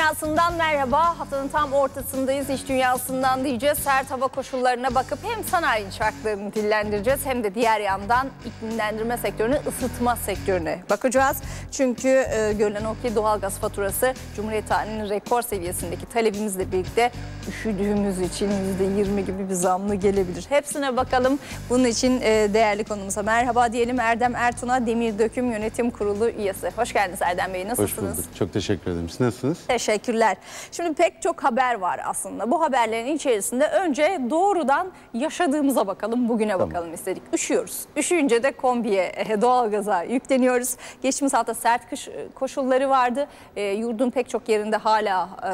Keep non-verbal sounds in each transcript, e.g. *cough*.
dünyasından merhaba. Haftanın tam ortasındayız. İş dünyasından diyeceğiz. Sert hava koşullarına bakıp hem sanayi inşaatlarını dillendireceğiz hem de diğer yandan iklimlendirme sektörünü, ısıtma sektörüne bakacağız. Çünkü e, görülen o ki doğalgaz faturası Cumhuriyet halinin rekor seviyesindeki talebimizle birlikte üşüdüğümüz için %20 gibi bir zamlı gelebilir. Hepsine bakalım. Bunun için e, değerli konumuza merhaba diyelim. Erdem Ertun'a Demir Döküm Yönetim Kurulu üyesi. Hoş geldiniz Erdem Bey. Nasılsınız? Hoş bulduk. Çok teşekkür ederim. Siz nasılsınız? Teşekkürler. Şimdi pek çok haber var aslında. Bu haberlerin içerisinde önce doğrudan yaşadığımıza bakalım, bugüne bakalım istedik. Üşüyoruz. Üşüyünce de kombiye, eh, doğalgaza yükleniyoruz. Geçtiğimiz hafta sert kış e, koşulları vardı. E, yurdun pek çok yerinde hala e,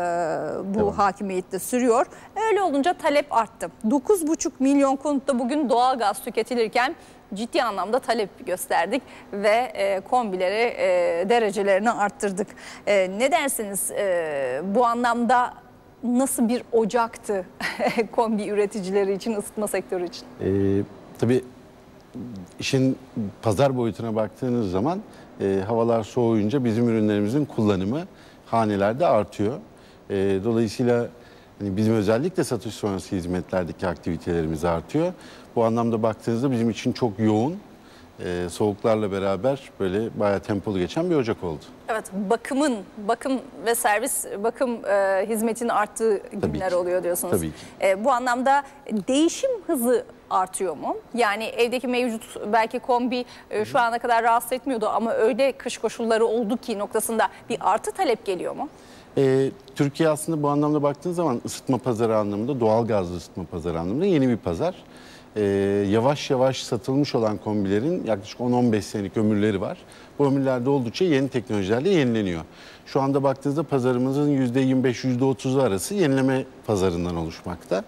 bu Devam. hakimiyette sürüyor. Öyle olunca talep arttı. 9,5 milyon konutta bugün doğalgaz tüketilirken ciddi anlamda talep gösterdik ve e, kombileri e, derecelerini arttırdık. E, ne dersiniz e, bu anlamda nasıl bir ocaktı *laughs* kombi üreticileri için, ısıtma sektörü için? Ee, tabii işin pazar boyutuna baktığınız zaman e, havalar soğuyunca bizim ürünlerimizin kullanımı hanelerde artıyor. E, dolayısıyla hani bizim özellikle satış sonrası hizmetlerdeki aktivitelerimiz artıyor. Bu anlamda baktığınızda bizim için çok yoğun, e, soğuklarla beraber böyle bayağı tempolu geçen bir Ocak oldu. Evet, bakımın, bakım ve servis bakım e, hizmetinin arttığı günler ki. oluyor diyorsunuz. Tabii ki. E, bu anlamda değişim hızı artıyor mu? Yani evdeki mevcut belki kombi e, şu ana kadar rahatsız etmiyordu ama öyle kış koşulları oldu ki noktasında bir artı talep geliyor mu? Ee, Türkiye aslında bu anlamda baktığınız zaman ısıtma pazarı anlamında, doğal gazlı ısıtma pazarı anlamında yeni bir pazar. Ee, yavaş yavaş satılmış olan kombilerin yaklaşık 10-15 senelik ömürleri var. Bu ömürlerde oldukça yeni teknolojilerle yenileniyor. Şu anda baktığınızda pazarımızın %25-%30'u arası yenileme pazarından oluşmakta.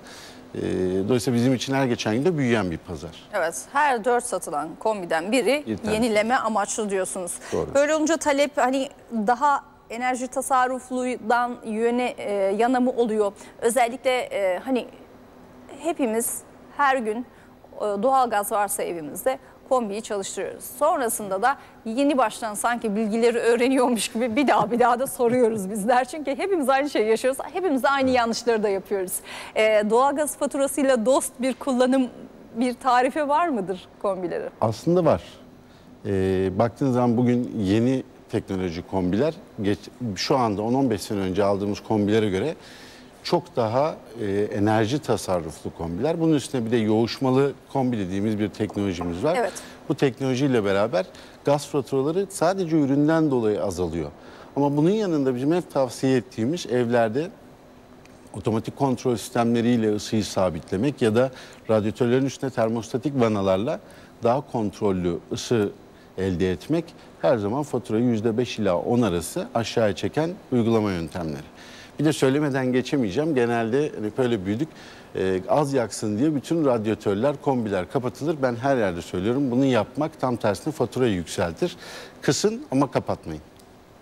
Ee, dolayısıyla bizim için her geçen gün de büyüyen bir pazar. Evet, her dört satılan kombiden biri Bir tanesi. yenileme amaçlı diyorsunuz. Doğru. Böyle olunca talep hani daha enerji tasarrufludan yöne e, yana mı oluyor? Özellikle e, hani hepimiz her gün e, doğalgaz varsa evimizde kombiyi çalıştırıyoruz. Sonrasında da yeni baştan sanki bilgileri öğreniyormuş gibi bir daha bir daha da soruyoruz bizler. Çünkü hepimiz aynı şeyi yaşıyoruz. Hepimiz aynı yanlışları da yapıyoruz. E, doğalgaz faturasıyla dost bir kullanım bir tarife var mıdır kombileri? Aslında var. Ee, baktığınız zaman bugün yeni teknoloji kombiler geç, şu anda 10-15 sene önce aldığımız kombilere göre çok daha e, enerji tasarruflu kombiler. Bunun üstüne bir de yoğuşmalı kombi dediğimiz bir teknolojimiz var. Evet. Bu teknolojiyle beraber gaz faturaları sadece üründen dolayı azalıyor. Ama bunun yanında bizim hep tavsiye ettiğimiz evlerde otomatik kontrol sistemleriyle ısıyı sabitlemek ya da radyatörlerin üstüne termostatik vanalarla daha kontrollü ısı elde etmek her zaman faturayı %5 ila 10 arası aşağıya çeken uygulama yöntemleri. Bir de söylemeden geçemeyeceğim. Genelde hani böyle büyüdük. Ee, az yaksın diye bütün radyatörler, kombiler kapatılır. Ben her yerde söylüyorum. Bunu yapmak tam tersine faturayı yükseltir. Kısın ama kapatmayın.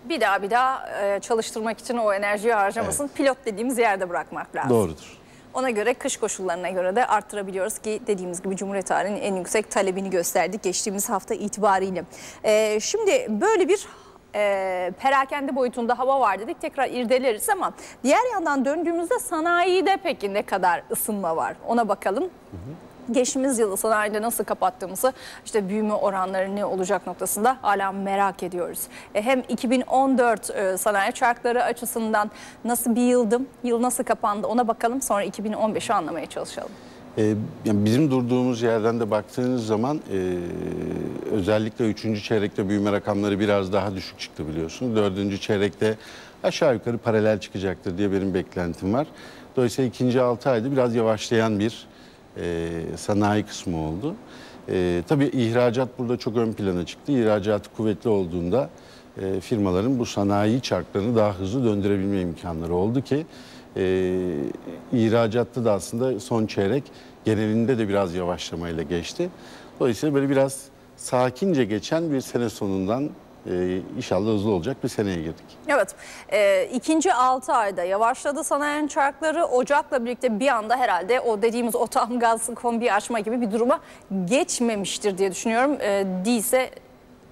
Bir daha bir daha e, çalıştırmak için o enerjiyi harcamasın. Pilot dediğimiz yerde bırakmak lazım. Doğrudur. Ona göre kış koşullarına göre de arttırabiliyoruz ki dediğimiz gibi Cumhuriyet tarihinin en yüksek talebini gösterdik geçtiğimiz hafta itibariyle. Ee, şimdi böyle bir e, perakende boyutunda hava var dedik tekrar irdeleriz ama diğer yandan döndüğümüzde sanayide peki ne kadar ısınma var ona bakalım. Geçtiğimiz yılı sanayide nasıl kapattığımızı işte büyüme oranları ne olacak noktasında hala merak ediyoruz. E, hem 2014 e, sanayi çarkları açısından nasıl bir yıldı, yıl nasıl kapandı ona bakalım sonra 2015'i anlamaya çalışalım. Ee, yani bizim durduğumuz yerden de baktığınız zaman e, özellikle 3. çeyrekte büyüme rakamları biraz daha düşük çıktı biliyorsunuz. 4. çeyrekte aşağı yukarı paralel çıkacaktır diye benim beklentim var. Dolayısıyla ikinci 6 ayda biraz yavaşlayan bir e, sanayi kısmı oldu. E, tabii ihracat burada çok ön plana çıktı. İhracatı kuvvetli olduğunda e, firmaların bu sanayi çarklarını daha hızlı döndürebilme imkanları oldu ki e, ihracatta da aslında son çeyrek genelinde de biraz yavaşlamayla geçti. Dolayısıyla böyle biraz sakince geçen bir sene sonundan e, inşallah hızlı olacak bir seneye girdik. Evet, e, ikinci 6 ayda yavaşladı sanayi çarkları. Ocak'la birlikte bir anda herhalde o dediğimiz o tam gaz kombi açma gibi bir duruma geçmemiştir diye düşünüyorum. E, değilse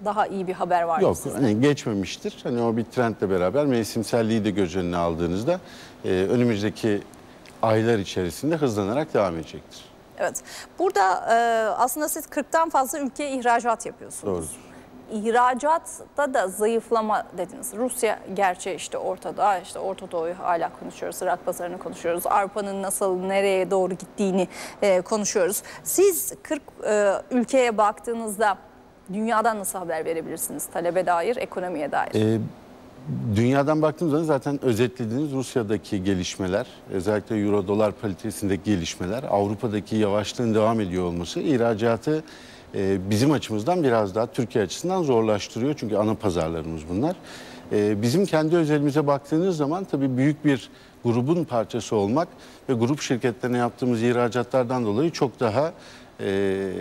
daha iyi bir haber var Yok sizde? hani geçmemiştir. Hani o bir trendle beraber mevsimselliği de göz önüne aldığınızda e, önümüzdeki aylar içerisinde hızlanarak devam edecektir. Evet. Burada e, aslında siz 40'tan fazla ülkeye ihracat yapıyorsunuz. Doğrudur. İhracatta da zayıflama dediniz. Rusya gerçi işte ortada, işte Orta Doğu'yu hala konuşuyoruz, Irak pazarını konuşuyoruz. Avrupa'nın nasıl, nereye doğru gittiğini e, konuşuyoruz. Siz 40 e, ülkeye baktığınızda dünyadan nasıl haber verebilirsiniz? Talebe dair, ekonomiye dair. E, dünyadan baktığımız zaman zaten özetlediğiniz Rusya'daki gelişmeler, özellikle Euro dolar paritesindeki gelişmeler, Avrupa'daki yavaşlığın devam ediyor olması ihracatı e, bizim açımızdan biraz daha Türkiye açısından zorlaştırıyor. Çünkü ana pazarlarımız bunlar. E, bizim kendi özelimize baktığınız zaman tabii büyük bir grubun parçası olmak ve grup şirketlerine yaptığımız ihracatlardan dolayı çok daha e,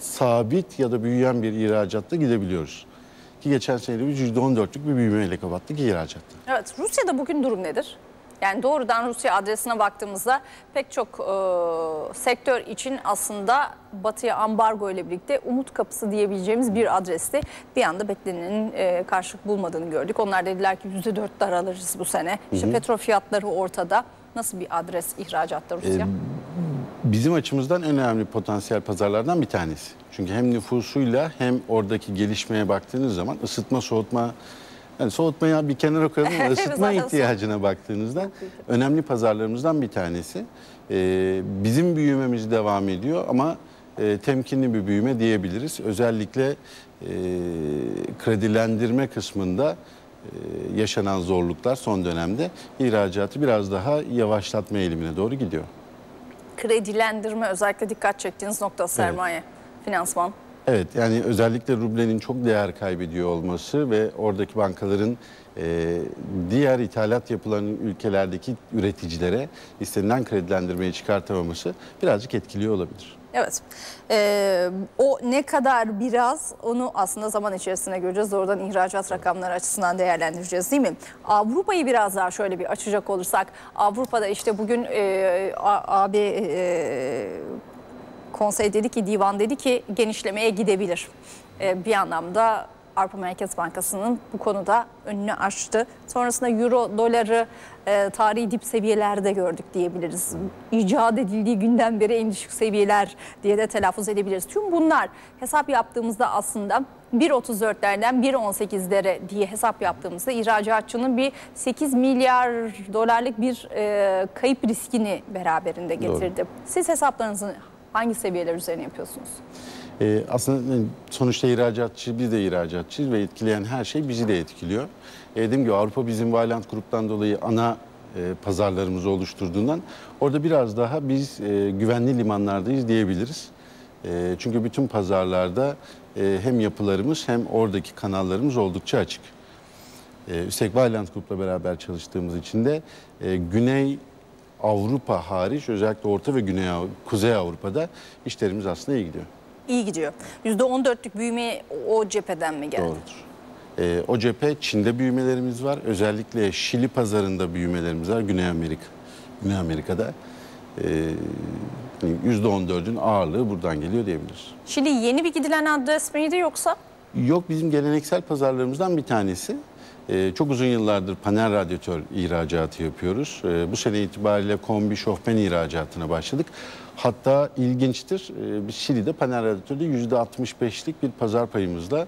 sabit ya da büyüyen bir ihracatta gidebiliyoruz. Ki geçen sene biz %14'lük bir büyümeyle kapattık ihracatta. Evet, Rusya'da bugün durum nedir? Yani doğrudan Rusya adresine baktığımızda pek çok e, sektör için aslında Batı'ya ambargo ile birlikte umut kapısı diyebileceğimiz bir adresti. Bir anda beklenenin e, karşılık bulmadığını gördük. Onlar dediler ki %4 daralırız bu sene. İşte petrol fiyatları ortada. Nasıl bir adres ihracatta Rusya? Bizim açımızdan önemli potansiyel pazarlardan bir tanesi. Çünkü hem nüfusuyla hem oradaki gelişmeye baktığınız zaman ısıtma, soğutma, yani soğutmaya bir kenara koyalım ama *laughs* Evet, ısıtma ihtiyacına baktığınızda önemli pazarlarımızdan bir tanesi. Ee, bizim büyümemiz devam ediyor ama e, temkinli bir büyüme diyebiliriz. Özellikle e, kredilendirme kısmında e, yaşanan zorluklar son dönemde ihracatı biraz daha yavaşlatma eğilimine doğru gidiyor. Kredilendirme özellikle dikkat çektiğiniz nokta sermaye, finansman. Evet yani özellikle rublenin çok değer kaybediyor olması ve oradaki bankaların e, diğer ithalat yapılan ülkelerdeki üreticilere istenilen kredilendirmeyi çıkartamaması birazcık etkiliyor olabilir. Evet. Ee, o ne kadar biraz onu aslında zaman içerisinde göreceğiz. Oradan ihracat rakamları açısından değerlendireceğiz değil mi? Avrupa'yı biraz daha şöyle bir açacak olursak Avrupa'da işte bugün e, AB e, konsey dedi ki divan dedi ki genişlemeye gidebilir. E, bir anlamda Avrupa Merkez Bankası'nın bu konuda önünü açtı. Sonrasında euro doları e, tarihi dip seviyelerde gördük diyebiliriz. İcat edildiği günden beri en düşük seviyeler diye de telaffuz edebiliriz. Tüm bunlar hesap yaptığımızda aslında 1.34'lerden 1.18'lere diye hesap yaptığımızda ihracatçının bir 8 milyar dolarlık bir e, kayıp riskini beraberinde getirdi. Siz hesaplarınızı hangi seviyeler üzerine yapıyorsunuz? Ee, aslında sonuçta ihracatçı, biz de ihracatçıyız ve etkileyen her şey bizi de etkiliyor. Ee, dediğim gibi Avrupa bizim Valant Grup'tan dolayı ana e, pazarlarımızı oluşturduğundan orada biraz daha biz e, güvenli limanlardayız diyebiliriz. E, çünkü bütün pazarlarda e, hem yapılarımız hem oradaki kanallarımız oldukça açık. E, üstelik Valant Grup'la beraber çalıştığımız için de e, Güney Avrupa hariç özellikle Orta ve Güney Kuzey Avrupa'da işlerimiz aslında iyi gidiyor. İyi gidiyor. %14'lük büyüme o cepheden mi geldi? Doğrudur. Ee, o cephe Çin'de büyümelerimiz var. Özellikle Şili pazarında büyümelerimiz var. Güney Amerika. Güney Amerika'da ee, hani %14'ün ağırlığı buradan geliyor diyebiliriz. Şili yeni bir gidilen adres miydi yoksa? Yok bizim geleneksel pazarlarımızdan bir tanesi. Ee, çok uzun yıllardır panel radyatör ihracatı yapıyoruz. Ee, bu sene itibariyle kombi şofben ihracatına başladık. Hatta ilginçtir, ee, biz Şili'de panel radyatörde %65'lik bir pazar payımızla e,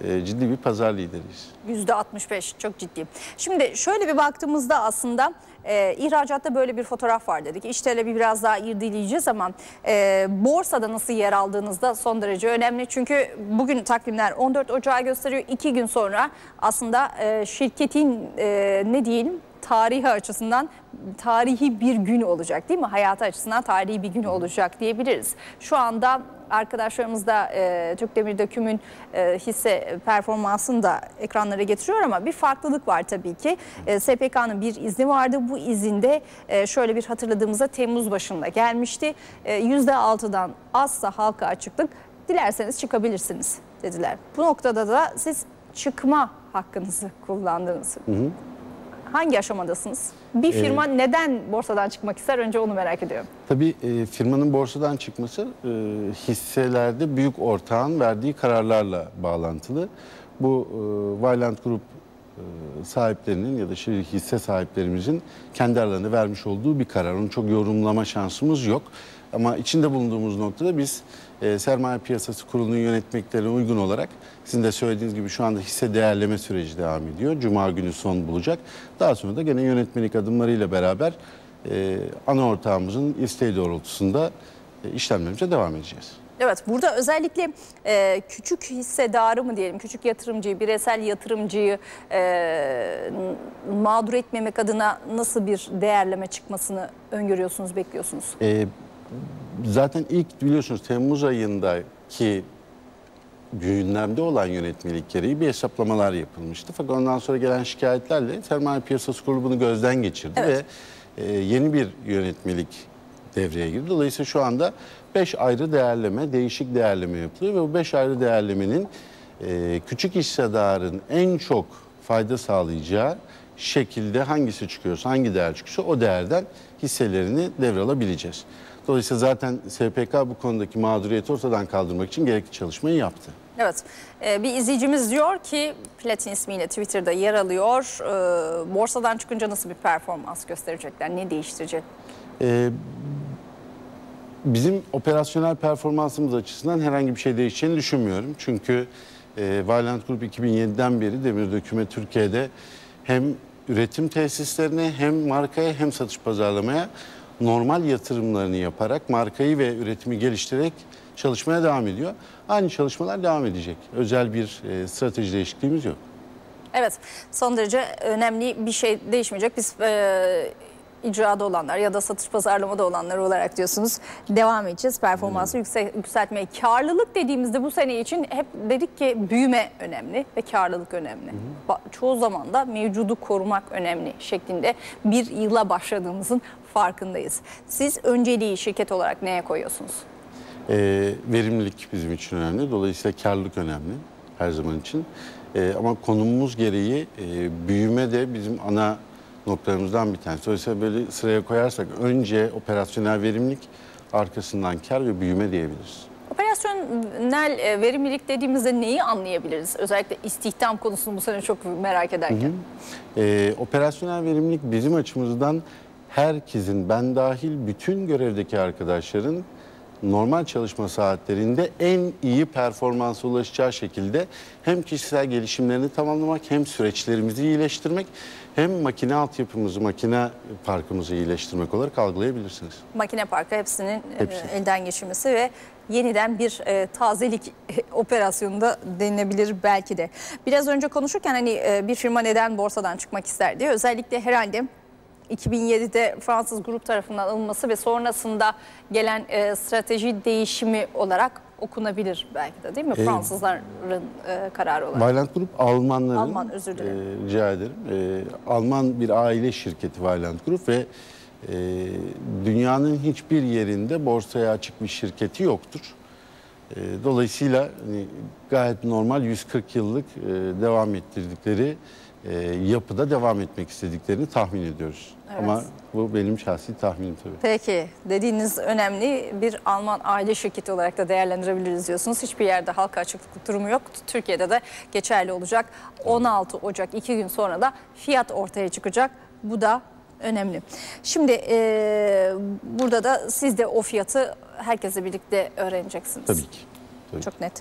ciddi bir pazar lideriyiz. %65 çok ciddi. Şimdi şöyle bir baktığımızda aslında e, ihracatta böyle bir fotoğraf var dedik. İş talebi biraz daha irdeleyeceğiz ama e, borsada nasıl yer aldığınızda son derece önemli. Çünkü bugün takvimler 14 Ocağı gösteriyor. İki gün sonra aslında e, şirketin e, ne diyelim tarihi açısından tarihi bir gün olacak değil mi? Hayatı açısından tarihi bir gün olacak diyebiliriz. Şu anda arkadaşlarımız da e, Türk Demir Döküm'ün e, hisse performansını da ekranlara getiriyor ama bir farklılık var tabii ki. E, SPK'nın bir izni vardı. Bu izinde e, şöyle bir hatırladığımızda Temmuz başında gelmişti. E, %6'dan azsa halka açıklık dilerseniz çıkabilirsiniz dediler. Bu noktada da siz çıkma hakkınızı kullandınız. Hangi aşamadasınız? Bir firma neden borsadan çıkmak ister? Önce onu merak ediyorum. Tabii e, firmanın borsadan çıkması e, hisselerde büyük ortağın verdiği kararlarla bağlantılı. Bu e, Valiant Group e, sahiplerinin ya da şey, hisse sahiplerimizin kendi aralarında vermiş olduğu bir karar. Onu çok yorumlama şansımız yok. Ama içinde bulunduğumuz noktada biz e, Sermaye Piyasası Kurulu'nun yönetmeklerine uygun olarak sizin de söylediğiniz gibi şu anda hisse değerleme süreci devam ediyor. Cuma günü son bulacak. Daha sonra da gene yönetmelik adımlarıyla beraber e, ana ortağımızın isteği doğrultusunda e, işlemlerimize devam edeceğiz. Evet burada özellikle e, küçük hissedarı mı diyelim, küçük yatırımcıyı, bireysel yatırımcıyı e, mağdur etmemek adına nasıl bir değerleme çıkmasını öngörüyorsunuz, bekliyorsunuz? E, zaten ilk biliyorsunuz Temmuz ayındaki gündemde olan yönetmelik gereği bir hesaplamalar yapılmıştı. Fakat ondan sonra gelen şikayetlerle Sermaye Piyasası Kurulu bunu gözden geçirdi Evet. ve e, yeni bir yönetmelik devreye girdi. Dolayısıyla şu anda 5 ayrı değerleme, değişik değerleme yapılıyor ve bu 5 ayrı değerlemenin e, küçük hissedarın en çok fayda sağlayacağı şekilde hangisi çıkıyorsa, hangi değer çıkıyorsa o değerden hisselerini devralabileceğiz. Dolayısıyla zaten SPK bu konudaki mağduriyeti ortadan kaldırmak için gerekli çalışmayı yaptı. Evet, e, bir izleyicimiz diyor ki Platin ismiyle Twitter'da yer alıyor. E, borsadan çıkınca nasıl bir performans gösterecekler, ne değiştirecek? Ee, bizim operasyonel performansımız açısından herhangi bir şey değişeceğini düşünmüyorum. Çünkü e, Valiant Group 2007'den beri demir döküme Türkiye'de hem üretim tesislerine hem markaya hem satış pazarlamaya normal yatırımlarını yaparak markayı ve üretimi geliştirerek çalışmaya devam ediyor. Aynı çalışmalar devam edecek. Özel bir e, strateji değişikliğimiz yok. Evet, son derece önemli bir şey değişmeyecek. Biz e, icrada olanlar ya da satış pazarlamada olanlar olarak diyorsunuz devam edeceğiz performansı yüksek, yükseltmeye. Karlılık dediğimizde bu sene için hep dedik ki büyüme önemli ve karlılık önemli. Ba- Çoğu zaman da mevcudu korumak önemli şeklinde bir yıla başladığımızın farkındayız. Siz önceliği şirket olarak neye koyuyorsunuz? E, verimlilik bizim için önemli. Dolayısıyla karlılık önemli her zaman için. E, ama konumumuz gereği e, büyüme de bizim ana noktalarımızdan bir tanesi. Dolayısıyla böyle sıraya koyarsak önce operasyonel verimlilik, arkasından kar ve büyüme diyebiliriz. Operasyonel e, verimlilik dediğimizde neyi anlayabiliriz? Özellikle istihdam konusunu bu sene çok merak ederken. E, operasyonel verimlilik bizim açımızdan herkesin, ben dahil bütün görevdeki arkadaşların normal çalışma saatlerinde en iyi performansa ulaşacağı şekilde hem kişisel gelişimlerini tamamlamak hem süreçlerimizi iyileştirmek hem makine altyapımızı, makine parkımızı iyileştirmek olarak algılayabilirsiniz. makine parkı hepsinin e, Hepsi. elden geçirmesi ve yeniden bir e, tazelik operasyonunda denilebilir belki de. Biraz önce konuşurken hani e, bir firma neden borsadan çıkmak ister diye özellikle herhalde 2007'de Fransız grup tarafından alınması ve sonrasında gelen e, strateji değişimi olarak okunabilir belki de değil mi? E, Fransızların e, kararı olarak. Valiant Group Almanların, Alman, özür dilerim. e, rica ederim. E, Alman bir aile şirketi Valiant Group ve e, dünyanın hiçbir yerinde borsaya açık bir şirketi yoktur. E, dolayısıyla hani, gayet normal 140 yıllık e, devam ettirdikleri e, yapıda devam etmek istediklerini tahmin ediyoruz. Evet. Ama bu benim şahsi tahminim tabii. Peki dediğiniz önemli bir Alman aile şirketi olarak da değerlendirebiliriz diyorsunuz. Hiçbir yerde halka açıklık durumu yok. Türkiye'de de geçerli olacak. 16 Ocak iki gün sonra da fiyat ortaya çıkacak. Bu da önemli. Şimdi e, burada da siz de o fiyatı herkesle birlikte öğreneceksiniz. Tabii ki. Tabii. Çok net.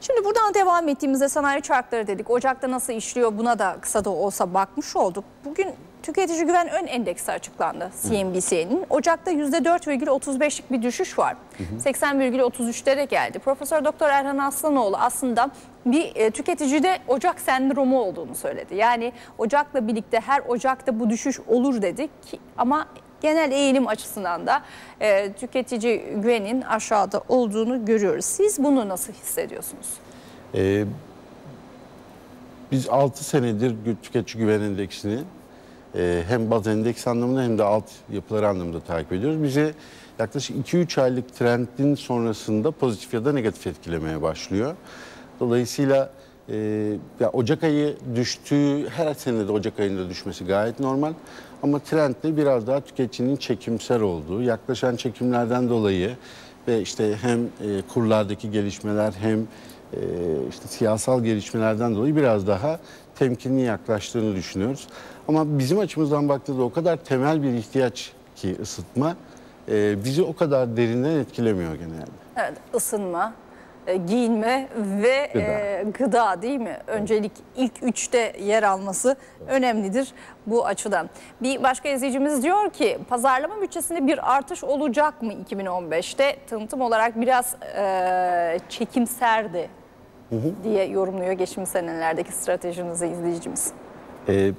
Şimdi buradan devam ettiğimizde sanayi çarkları dedik. Ocak'ta nasıl işliyor buna da kısa da olsa bakmış olduk. Bugün tüketici güven ön endeksi açıklandı CNBC'nin. Ocak'ta %4,35'lik bir düşüş var. 80,33'lere geldi. Profesör Doktor Erhan Aslanoğlu aslında bir e, tüketicide Ocak sendromu olduğunu söyledi. Yani Ocak'la birlikte her Ocak'ta bu düşüş olur dedik ki, ama genel eğilim açısından da e, tüketici güvenin aşağıda olduğunu görüyoruz. Siz bunu nasıl hissediyorsunuz? Ee, biz 6 senedir tüketici güven endeksini e, hem baz endeks anlamında hem de alt yapıları anlamında takip ediyoruz. Bize yaklaşık 2-3 aylık trendin sonrasında pozitif ya da negatif etkilemeye başlıyor. Dolayısıyla e, ya Ocak ayı düştüğü her sene de Ocak ayında düşmesi gayet normal. Ama trendde biraz daha tüketicinin çekimser olduğu, yaklaşan çekimlerden dolayı ve işte hem e, kurlardaki gelişmeler hem e, işte siyasal gelişmelerden dolayı biraz daha temkinli yaklaştığını düşünüyoruz. Ama bizim açımızdan baktığımızda o kadar temel bir ihtiyaç ki ısıtma e, bizi o kadar derinden etkilemiyor genelde. Evet, ısınma, e, giyinme ve Gıda. e, gıda değil mi? Öncelik ilk üçte yer alması önemlidir bu açıdan. Bir başka izleyicimiz diyor ki pazarlama bütçesinde bir artış olacak mı 2015'te? Tanıtım olarak biraz e, çekimserdi diye yorumluyor geçmiş senelerdeki stratejinizi izleyicimiz. Ee,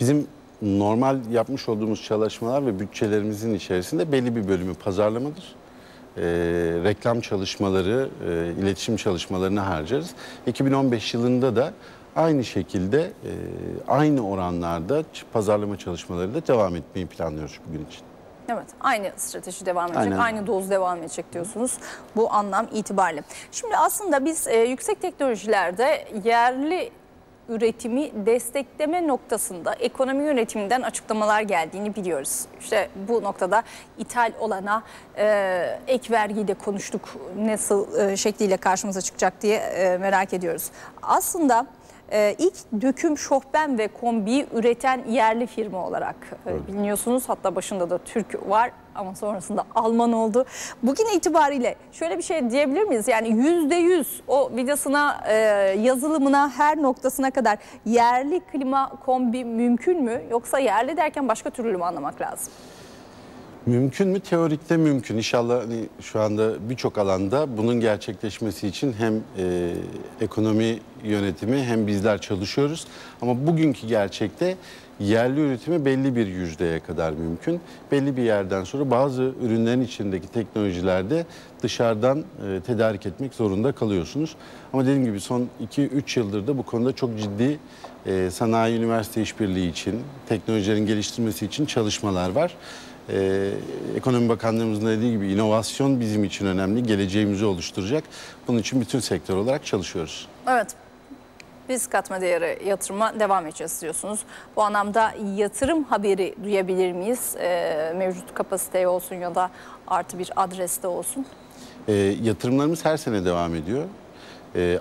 bizim normal yapmış olduğumuz çalışmalar ve bütçelerimizin içerisinde belli bir bölümü pazarlamadır. Ee, reklam çalışmaları, e, iletişim çalışmalarını harcarız. 2015 yılında da aynı şekilde e, aynı oranlarda pazarlama çalışmaları da devam etmeyi planlıyoruz bugün için. Evet, aynı strateji devam edecek, Aynen. aynı doz devam edecek diyorsunuz bu anlam itibariyle. Şimdi aslında biz e, yüksek teknolojilerde yerli üretimi destekleme noktasında ekonomi yönetiminden açıklamalar geldiğini biliyoruz. İşte bu noktada ithal olana e, ek vergiyi de konuştuk nasıl e, şekliyle karşımıza çıkacak diye e, merak ediyoruz. Aslında ee, ilk döküm şofben ve kombiyi üreten yerli firma olarak e, biliniyorsunuz. Hatta başında da Türk var ama sonrasında Alman oldu. Bugün itibariyle şöyle bir şey diyebilir miyiz? Yani yüzde yüz o vidasına, e, yazılımına, her noktasına kadar yerli klima kombi mümkün mü? Yoksa yerli derken başka türlü mü anlamak lazım? Mümkün mü? Teorikte mümkün. İnşallah hani şu anda birçok alanda bunun gerçekleşmesi için hem e, ekonomi yönetimi hem bizler çalışıyoruz. Ama bugünkü gerçekte yerli üretimi belli bir yüzdeye kadar mümkün. Belli bir yerden sonra bazı ürünlerin içindeki teknolojilerde dışarıdan e, tedarik etmek zorunda kalıyorsunuz. Ama dediğim gibi son 2-3 yıldır da bu konuda çok ciddi e, sanayi üniversite işbirliği için, teknolojilerin geliştirmesi için çalışmalar var. Ee, Ekonomi Bakanlığımızın dediği gibi inovasyon bizim için önemli, geleceğimizi oluşturacak. Bunun için bütün sektör olarak çalışıyoruz. Evet. Biz katma değeri yatırıma devam edeceğiz diyorsunuz. Bu anlamda yatırım haberi duyabilir miyiz? Ee, mevcut kapasiteye olsun ya da artı bir adreste olsun. Ee, yatırımlarımız her sene devam ediyor.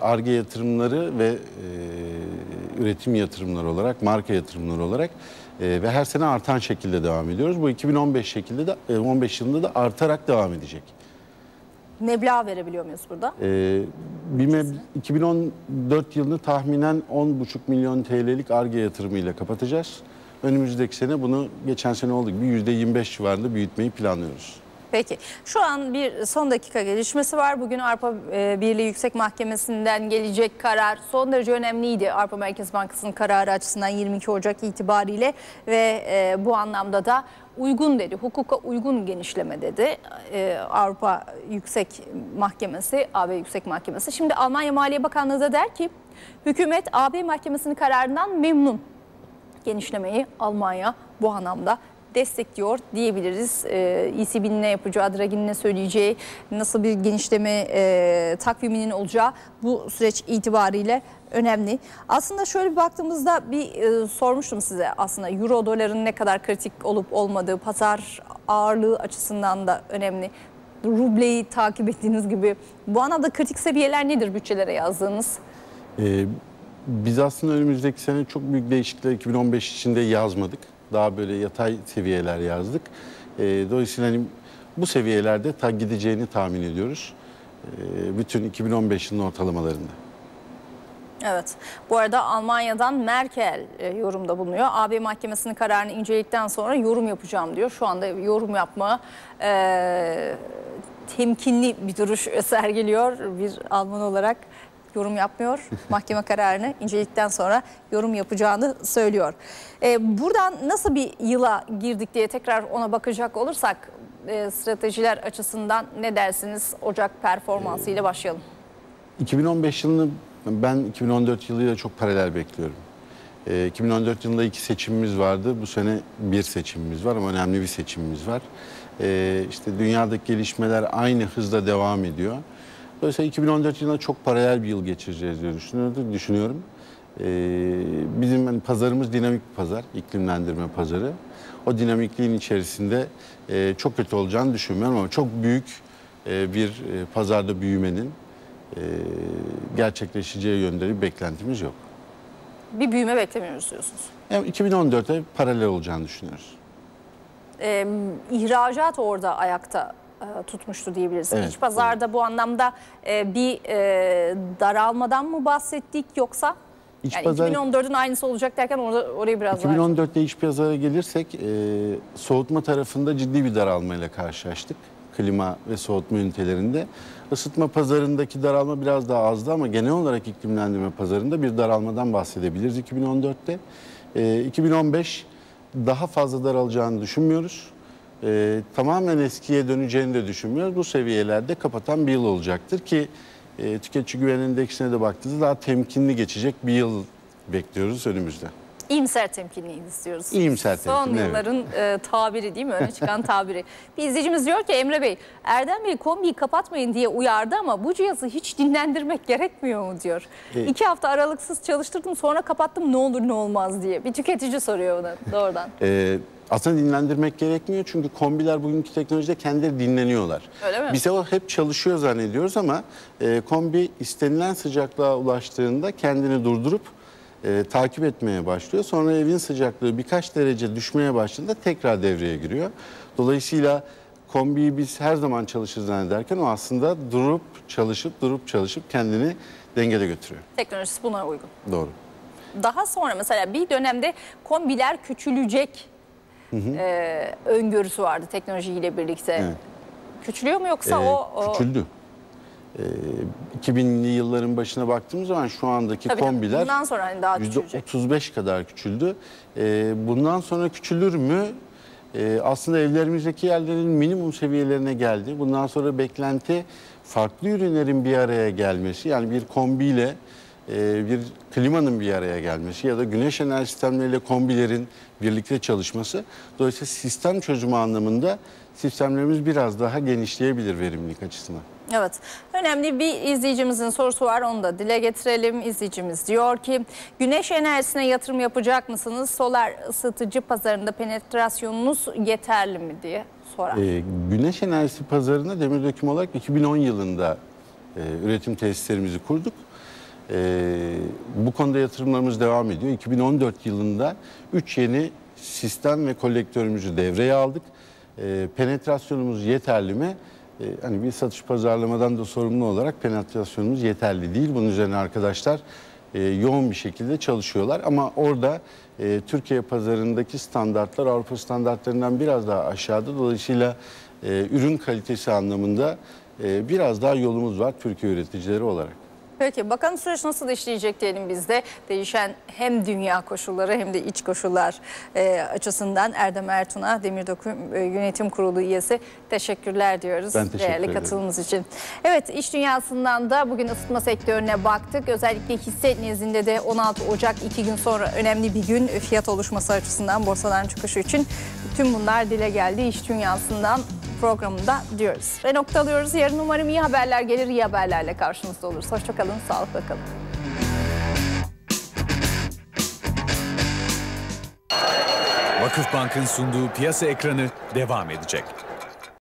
ARGE yatırımları ve e, üretim yatırımları olarak, marka yatırımları olarak e, ve her sene artan şekilde devam ediyoruz. Bu 2015 şekilde de e, 15 yılında da artarak devam edecek. Meblağ verebiliyor muyuz burada? Ee, BİM'e 2014 yılını tahminen 10,5 milyon TL'lik ARGE yatırımıyla kapatacağız. Önümüzdeki sene bunu geçen sene olduğu gibi %25 civarında büyütmeyi planlıyoruz. Peki şu an bir son dakika gelişmesi var. Bugün Avrupa e, Birliği Yüksek Mahkemesi'nden gelecek karar son derece önemliydi. Avrupa Merkez Bankası'nın kararı açısından 22 Ocak itibariyle ve e, bu anlamda da uygun dedi. Hukuka uygun genişleme dedi. E, Avrupa Yüksek Mahkemesi, AB Yüksek Mahkemesi. Şimdi Almanya Maliye Bakanlığı da der ki hükümet AB Mahkemesi'nin kararından memnun genişlemeyi Almanya bu anlamda destekliyor diyebiliriz. Ee, ECB'nin ne yapacağı, Draghi'nin ne söyleyeceği, nasıl bir genişleme e, takviminin olacağı bu süreç itibariyle önemli. Aslında şöyle bir baktığımızda bir e, sormuştum size aslında euro doların ne kadar kritik olup olmadığı, pazar ağırlığı açısından da önemli. Rubleyi takip ettiğiniz gibi bu anlamda kritik seviyeler nedir bütçelere yazdığınız? Ee, biz aslında önümüzdeki sene çok büyük değişiklikler 2015 içinde yazmadık. Daha böyle yatay seviyeler yazdık. Ee, dolayısıyla hani bu seviyelerde ta gideceğini tahmin ediyoruz. Ee, bütün 2015 yılının ortalamalarında. Evet. Bu arada Almanya'dan Merkel e, yorumda bulunuyor. AB Mahkemesi'nin kararını inceledikten sonra yorum yapacağım diyor. Şu anda yorum yapma e, temkinli bir duruş *laughs* sergiliyor bir Alman olarak. Yorum yapmıyor. *laughs* Mahkeme kararını inceledikten sonra yorum yapacağını söylüyor. E, buradan nasıl bir yıla girdik diye tekrar ona bakacak olursak e, stratejiler açısından ne dersiniz? Ocak performansıyla başlayalım. 2015 yılını ben 2014 yılıyla çok paralel bekliyorum. Ee, 2014 yılında iki seçimimiz vardı. Bu sene bir seçimimiz var ama önemli bir seçimimiz var. Ee, işte dünyadaki gelişmeler aynı hızla devam ediyor. Dolayısıyla 2014 yılında çok paralel bir yıl geçireceğiz diye düşünüyorum. Ee, bizim hani pazarımız dinamik bir pazar, iklimlendirme pazarı. O dinamikliğin içerisinde e, çok kötü olacağını düşünmüyorum ama çok büyük e, bir e, pazarda büyümenin e, gerçekleşeceği yönde bir beklentimiz yok. Bir büyüme beklemiyoruz diyorsunuz. Yani 2014'e paralel olacağını düşünüyoruz. Ee, ihracat orada ayakta tutmuştu diyebiliriz. Evet, İç pazarda bu anlamda e, bir e, daralmadan mı bahsettik yoksa? İç yani pazar- 2014'ün aynısı olacak derken orada, orayı biraz daha... 2014'te iç pazara gelirsek e, soğutma tarafında ciddi bir daralmayla karşılaştık. Klima ve soğutma ünitelerinde. Isıtma pazarındaki daralma biraz daha azdı ama genel olarak iklimlendirme pazarında bir daralmadan bahsedebiliriz 2014'te. E, 2015 daha fazla daralacağını düşünmüyoruz. E, tamamen eskiye döneceğini de düşünmüyoruz. Bu seviyelerde kapatan bir yıl olacaktır ki e, tüketici güven endeksine de baktığınızda daha temkinli geçecek bir yıl bekliyoruz önümüzde. İyimser temkinliği istiyoruz. İyimser Son temkinli, evet. yılların e, tabiri değil mi? Öne çıkan *laughs* tabiri. Bir izleyicimiz diyor ki Emre Bey, Erdem Bey kombiyi kapatmayın diye uyardı ama bu cihazı hiç dinlendirmek *laughs* gerekmiyor mu diyor. E- İki hafta aralıksız çalıştırdım sonra kapattım ne olur ne olmaz diye. Bir tüketici soruyor ona doğrudan. Ee, aslında dinlendirmek gerekmiyor çünkü kombiler bugünkü teknolojide kendileri dinleniyorlar. Öyle mi? Biz o hep çalışıyor zannediyoruz ama e, kombi istenilen sıcaklığa ulaştığında kendini durdurup e, takip etmeye başlıyor. Sonra evin sıcaklığı birkaç derece düşmeye başladığında tekrar devreye giriyor. Dolayısıyla kombiyi biz her zaman çalışır zannederken o aslında durup çalışıp durup çalışıp kendini dengede götürüyor. Teknolojisi buna uygun. Doğru. Daha sonra mesela bir dönemde kombiler küçülecek e, öngörüsü vardı teknolojiyle birlikte. Evet. Küçülüyor mu yoksa Ee, o, o... Küçüldü. Ee, 2000'li yılların başına baktığımız zaman şu andaki Tabii kombiler Bundan sonra hani daha küçülecek. %35 kadar küçüldü. Ee, bundan sonra küçülür mü? Ee, aslında evlerimizdeki yerlerin minimum seviyelerine geldi. Bundan sonra beklenti farklı ürünlerin bir araya gelmesi. Yani bir kombiyle e, bir klimanın bir araya gelmesi ya da güneş enerji sistemleriyle kombilerin birlikte çalışması. Dolayısıyla sistem çözümü anlamında sistemlerimiz biraz daha genişleyebilir verimlilik açısından. Evet. Önemli bir izleyicimizin sorusu var. Onu da dile getirelim. İzleyicimiz diyor ki güneş enerjisine yatırım yapacak mısınız? Solar ısıtıcı pazarında penetrasyonunuz yeterli mi diye sorar. Ee, güneş enerjisi pazarına demir döküm olarak 2010 yılında e, üretim tesislerimizi kurduk. Ee, bu konuda yatırımlarımız devam ediyor. 2014 yılında 3 yeni sistem ve kolektörümüzü devreye aldık. Ee, penetrasyonumuz yeterli mi? Ee, hani bir satış pazarlamadan da sorumlu olarak penetrasyonumuz yeterli değil. Bunun üzerine arkadaşlar e, yoğun bir şekilde çalışıyorlar. Ama orada e, Türkiye pazarındaki standartlar Avrupa standartlarından biraz daha aşağıda. Dolayısıyla e, ürün kalitesi anlamında e, biraz daha yolumuz var Türkiye üreticileri olarak. Peki bakalım süreç nasıl işleyecek diyelim biz de. Değişen hem dünya koşulları hem de iç koşullar e, açısından Erdem Ertun'a Demirdöküm e, Yönetim Kurulu üyesi teşekkürler diyoruz. Ben teşekkür Değerli ederim. katılımınız için. Evet iş dünyasından da bugün ısıtma sektörüne baktık. Özellikle hisse nezdinde de 16 Ocak 2 gün sonra önemli bir gün fiyat oluşması açısından borsadan çıkışı için tüm bunlar dile geldi iş dünyasından programında diyoruz. Ve noktalıyoruz. Yarın umarım iyi haberler gelir, iyi haberlerle karşınızda oluruz. Hoşçakalın, sağlıkla kalın. Vakıfbank'ın sunduğu piyasa ekranı devam edecek.